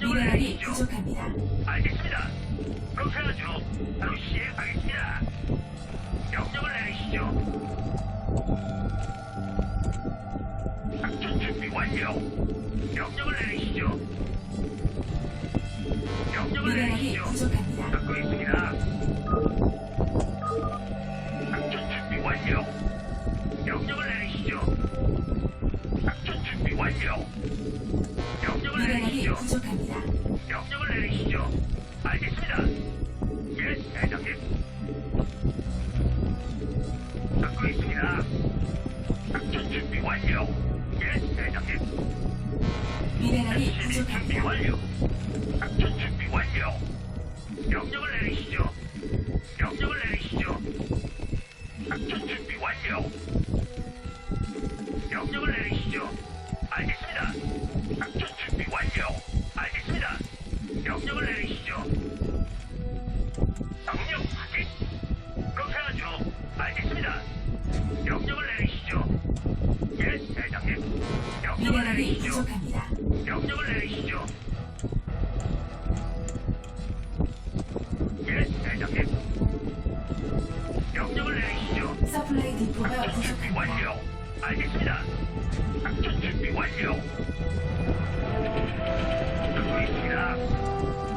미네랄이. 부족합니다. 알겠습니다. 그렇게 하죠. 바로 시행하겠습니다. 명령을 내리시죠. 작전 준비 완료. 명령을 내리시죠. 명령을 미네랄이 내리시죠. 부족합니다. 명령을 미네랄이 내리시죠. 부족합니다. 명령을 내리시죠. 예, 대장님. 명령을 내리시죠. 서플라이 디포가 작전 준비 부족합니다. 완료. 알겠습니다. 작전 준비 완료. 듣고 있습니다.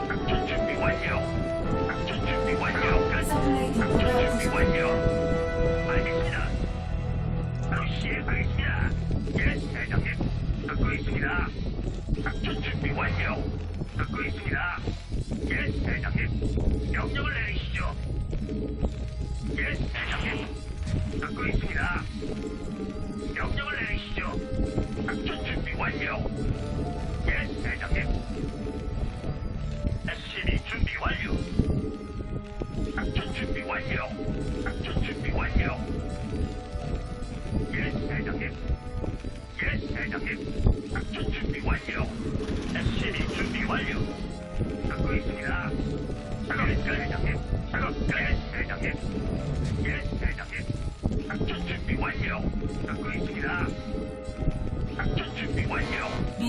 작전 준비 완료. 작전 준비 완료. 서플라이 디포가 준비 부족합니다. 완료. 있습니다. 작전 준비 완료. 듣고 있습니다. 예, 대장님. 명령을 내리시죠. 예, 대장님. 듣고 있습니다. 명령을 내리시죠. 작전 준비 완료. 예, 대장님.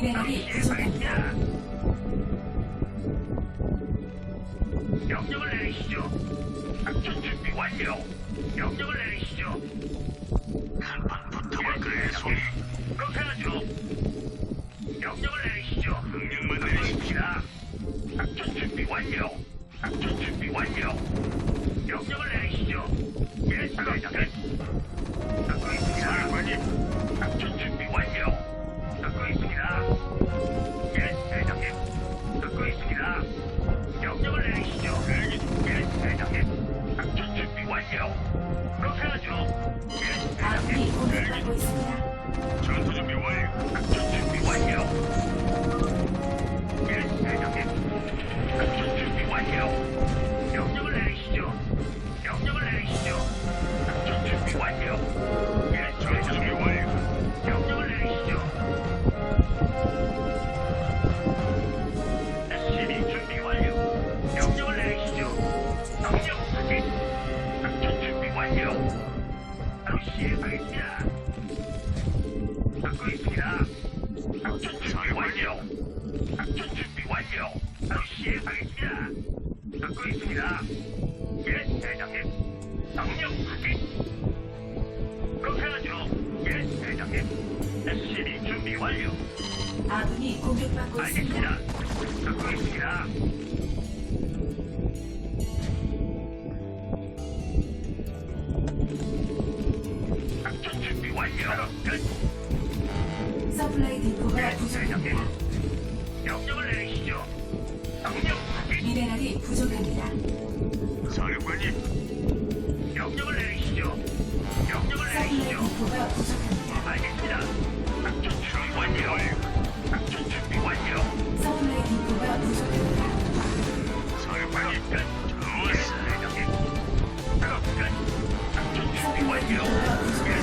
미네랄이 부족합니다. 명령을 내리시죠. 작전 준비 완료. 명령을 내리시죠. 한판 붙어볼까요, 송이? 그렇게 하죠. 명령을 내리시죠. 명령만 내리십시다. 작전 준비 완료. 작전 준비 완료. 명령을 내리시죠. 예, 대장님. 사령관님. 듣고 있습니다. 예, 대장님. 명령 확인. 그렇게 하죠. 예, 대장님. SCB 준비 완료. 아군이 공격받고 있습니다. 알겠습니다. 듣고 있습니다. 명령을 내리시죠. 명령을 내리시죠. 디포가 부족합니다. 알겠습니다. 작전 준비 완료. 작전 준비 완료. 서플라이 디포가 부족합니다. 사령관님. 끝. 끝. 작전 준비 완료. 예,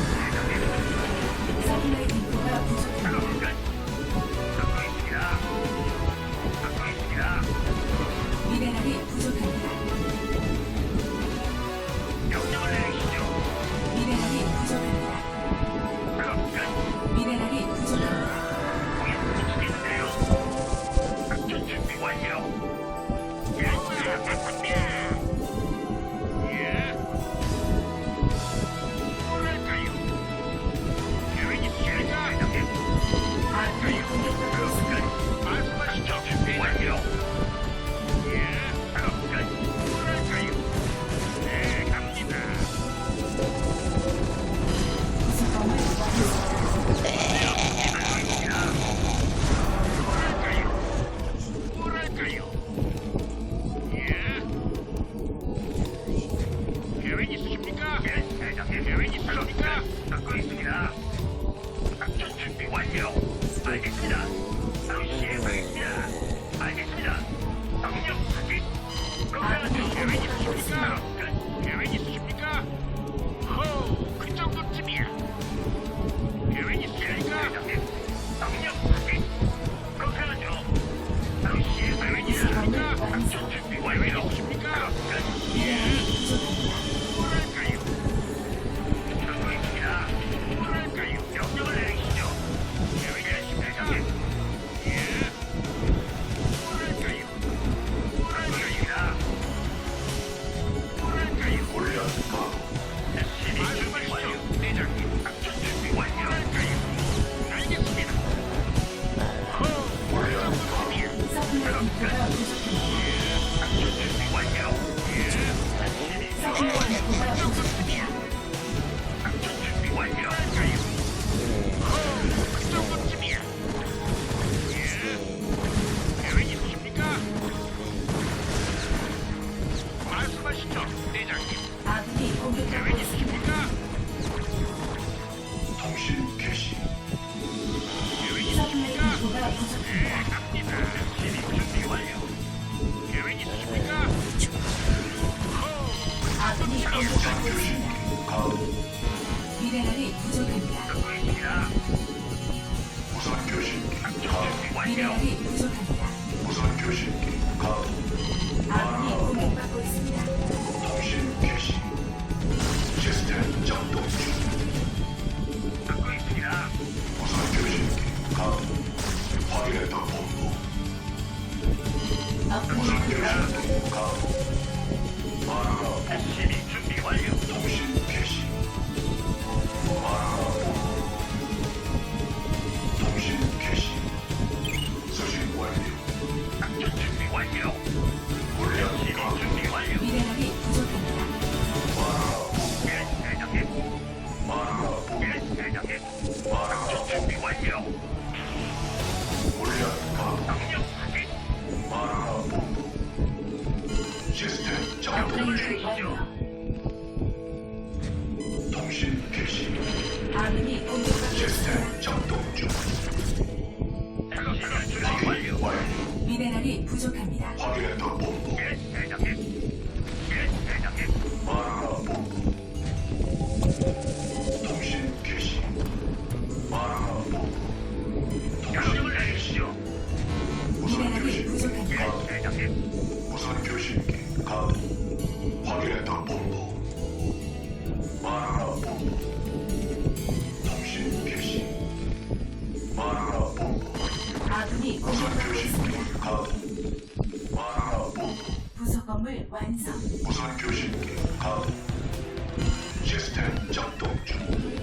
네, 갑니다. 준비 완료. 계획 있으십니까? 호! 아군이 공격받고 있습니다. 미네랄이 부족합니다. 우선 교신 작전 준비 완료. 미네랄이 부족합니다. 신 개시. 아군이 공격받고 시스템 작동 중. 미네랄이 부족합니다. 확인했다 보. 동맹이 공격받고 있습니다. 마누라 부. 부속 완성. 무선 교신기 가. 시스템 작동 중.